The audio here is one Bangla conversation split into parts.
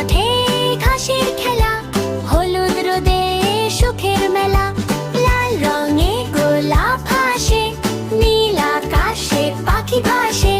মাঠে ঘাসের খেলা, হলুদ রোদে সুখের মেলা, লাল রঙে গোলাপ হাসে নীল আকাশে পাখি ভাসে।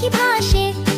পাখি ভাসে।